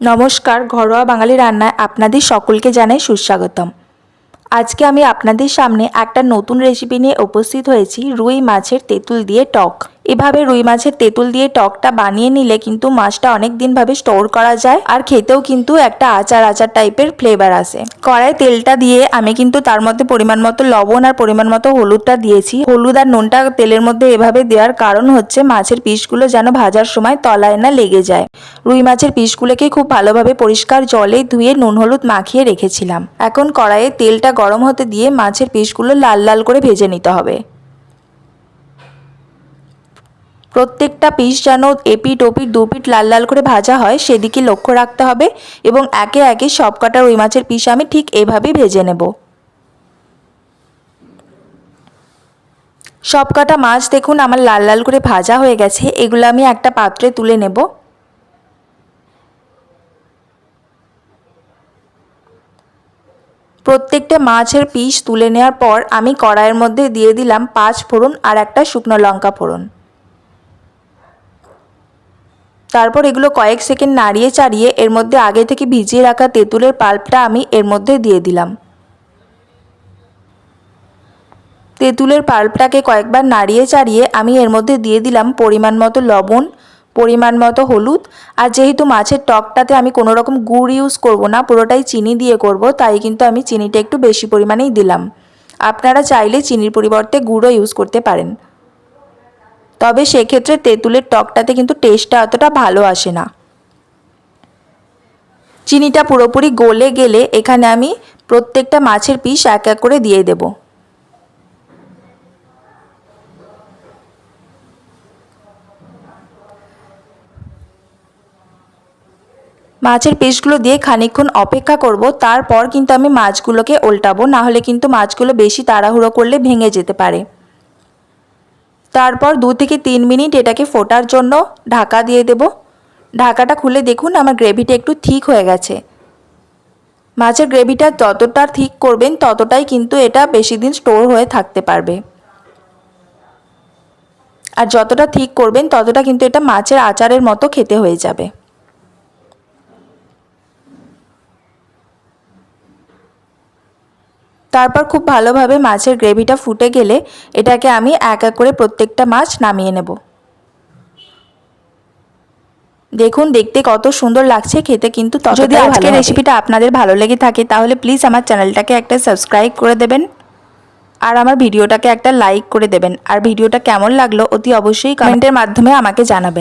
নমস্কার, ঘরোয়া বাঙালি রান্নায় আপনাদের সকলকে জানাই সুস্বাগতম। আজকে আমি আপনাদের সামনে একটা নতুন রেসিপি নিয়ে উপস্থিত হয়েছি, রুই মাছের তেঁতুল দিয়ে টক। এভাবে রুই মাছের তেঁতুল দিয়ে টকটা বানিয়ে নিলে কিন্তু মাছটা অনেক দিনভাবে স্টোর করা যায় আর খেতেও কিন্তু একটা আচার আচার টাইপের ফ্লেভার আসে। কড়াই তেলটা দিয়ে আমি কিন্তু তার মধ্যে পরিমাণ মতো লবণ আর পরিমাণ মতো হলুদটা দিয়েছি। হলুদ আর নুনটা তেলের মধ্যে এভাবে দেওয়ার কারণ হচ্ছে মাছের পিসগুলো যেন ভাজার সময় তলায় না লেগে যায়। রুই মাছের পিসগুলোকে খুব ভালোভাবে পরিষ্কার জলে ধুয়ে নুন হলুদ মাখিয়ে রেখেছিলাম। এখন কড়াইয়ে তেলটা গরম হতে দিয়ে মাছের পিসগুলো লাল লাল করে ভেজে নিতে হবে। প্রত্যেকটা পিস যেন এপিট ওপিট দুপিট লাল লাল করে ভাজা হয়, সেদিকে লক্ষ্য রাখতে হবে এবং একে একে সব কটা রুই মাছের পিস আমি ঠিক এভাবেই ভেজে নেব। সব কটা মাছ দেখুন আমার লাল লাল করে ভাজা হয়ে গেছে, এগুলো আমি একটা পাত্রে তুলে নেব। প্রত্যেকটা মাছের পিস তুলে নেওয়ার পর আমি কড়াইয়ের মধ্যে দিয়ে দিলাম পাঁচ ফোড়ন আর একটা শুকনো লঙ্কা ফোড়ন। তারপর এগুলো কয়েক সেকেন্ড নাড়িয়ে চাড়িয়ে এর মধ্যে আগে থেকে ভিজিয়ে রাখা তেঁতুলের পাল্পটা আমি এর মধ্যে দিয়ে দিলাম। তেঁতুলের পাল্পটাকে কয়েকবার নাড়িয়ে চাড়িয়ে আমি এর মধ্যে দিয়ে দিলাম পরিমাণ মতো লবণ, পরিমাণ মতো হলুদ, আর যেহেতু মাছের টকটাতে আমি কোনো রকম গুড় ইউজ করব না, পুরোটাই চিনি দিয়ে করব, তাই কিন্তু আমি চিনিটা একটু বেশি পরিমাণেই দিলাম। আপনারা চাইলে চিনির পরিবর্তে গুঁড়ও ইউজ করতে পারেন। তবে সেক্ষেত্রে তেঁতুলের টকটাতে কিন্তু টেস্টটা অতটা ভালো আসে না। চিনিটা পুরোপুরি গলে গেলে এখানে আমি প্রত্যেকটা মাছের পিস এক এক করে দিয়ে দেব। মাছের পিসগুলো দিয়ে খানিকক্ষণ অপেক্ষা করব, তারপর কিন্তু আমি মাছগুলোকে উল্টাবো না হলে কিন্তু মাছগুলো বেশি তাড়াহুড়ো করলে ভেঙে যেতে পারে। তারপর দু থেকে তিন মিনিট এটাকে ফোটার জন্য ঢাকা দিয়ে দেব। ঢাকাটা খুলে দেখুন আমার গ্রেভিটা একটু ঠিক হয়ে গেছে। মাছের গ্রেভিটা যতটা ঠিক করবেন ততটাই কিন্তু এটা বেশি দিন স্টোর হয়ে থাকতে পারবে। আর যতটা ঠিক করবেন ততটা কিন্তু এটা মাছের আচারের মতো খেতে হয়ে যাবে। তারপর খুব ভালোভাবে মাছের গ্রেভিটা ফুটে গেলে এটাকে আমি এক এক করে প্রত্যেকটা মাছ নামিয়ে নেব। দেখুন দেখতে কত সুন্দর লাগছে খেতে কিন্তু যদি আজকের রেসিপিটা আপনাদের ভালো লেগে থাকে তাহলে প্লিজ আমার চ্যানেলটাকে একটা সাবস্ক্রাইব করে দেবেন আর আমার ভিডিওটাকে একটা লাইক করে দেবেন। আর ভিডিওটা কেমন লাগল অতি অবশ্যই কমেন্টের মাধ্যমে আমাকে জানাবেন।